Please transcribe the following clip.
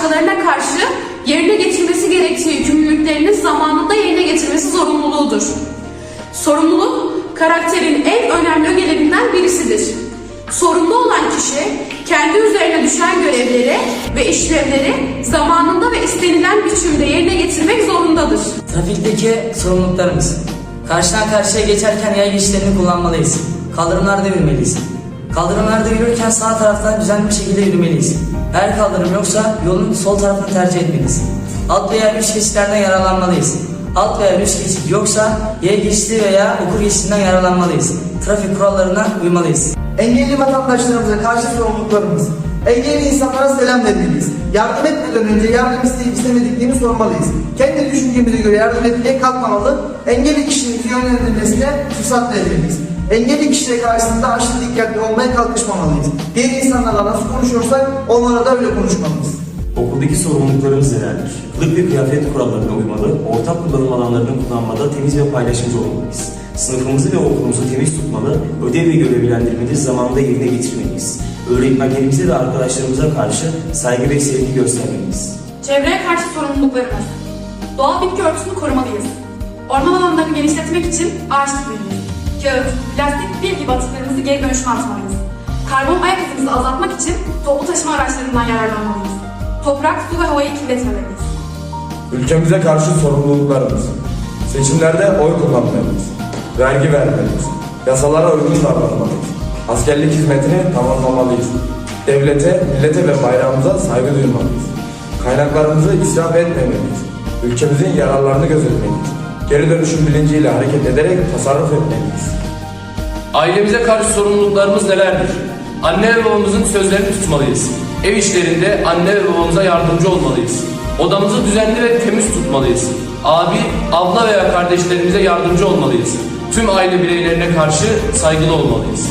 başkalarına karşı yerine getirmesi gerektiği yükümlülüklerini zamanında yerine getirmesi zorunluluğudur. Sorumluluk, karakterin en önemli ögelerinden birisidir. Sorumlu olan kişi, kendi üzerine düşen görevleri ve işlevleri zamanında ve istenilen biçimde yerine getirmek zorundadır. Trafikteki sorumluluklarımız. Karşıdan karşıya geçerken yay geçişlerini kullanmalıyız. Kaldırımlarda yürümeliyiz. Kaldırımlarda yürürken sağ taraftan düzenli bir şekilde yürümeliyiz. Eğer kaldırım yoksa yolun sol tarafını tercih etmeliyiz. Alt veya üst geçitlerden yararlanmalıyız. Alt veya üst geçit yoksa yaya geçidi veya okur geçitinden yararlanmalıyız. Trafik kurallarına uymalıyız. Engelli vatandaşlarımıza karşı sorumluluklarımız. Engelli insanlara selam vermeliyiz. Yardım etmeden önce yardım isteyip istemediklerini sormalıyız. Kendi düşüncemize göre yardım etmeye kalkmamalı. Engelli kişinin yönlendirilmesine fırsat vermeliyiz. Engelli kişiye karşısında aşırı dikkatli olmaya kalkışmamalıyız. Diğer insanlarla nasıl konuşuyorsak onlara da öyle konuşmalıyız. Okuldaki sorumluluklarımız nelerdir? Kılık ve kıyafet kurallarına uymalı, ortak kullanım alanlarını kullanmada temiz ve paylaşımcı olmalıyız. Sınıfımızı ve okulumuzu temiz tutmalı, ödev ve görevlendirmeleri zamanında yerine getirmeliyiz. Öğretmenlerimize ve arkadaşlarımıza karşı saygı ve sevgi göstermeliyiz. Çevreye karşı sorumluluklarımız. Doğal bitki örtüsünü korumalıyız. Orman alanlarını genişletmek için ağaç dikmeliyiz. Kağıt, plastik, pil gibi atıklarımızı geri dönüşüme atmalıyız. Karbon ayak izimizi azaltmak için toplu taşıma araçlarından yararlanmalıyız. Toprak, su ve havayı kirletmemeliyiz. Ülkemize karşı sorumluluklarımız. Seçimlerde oy kullanmalıyız. Vergi vermeliyiz. Yasalara uygun davranmalıyız. Askerlik hizmetini tamamlamalıyız. Devlete, millete ve bayrağımıza saygı duymalıyız. Kaynaklarımızı israf etmemeliyiz. Ülkemizin yararlarını gözetmeliyiz. Geri dönüşüm bilinciyle hareket ederek tasarruf etmeliyiz. Ailemize karşı sorumluluklarımız nelerdir? Anne ve babamızın sözlerini tutmalıyız. Ev işlerinde anne ve babamıza yardımcı olmalıyız. Odamızı düzenli ve temiz tutmalıyız. Abi, abla veya kardeşlerimize yardımcı olmalıyız. Tüm aile bireylerine karşı saygılı olmalıyız.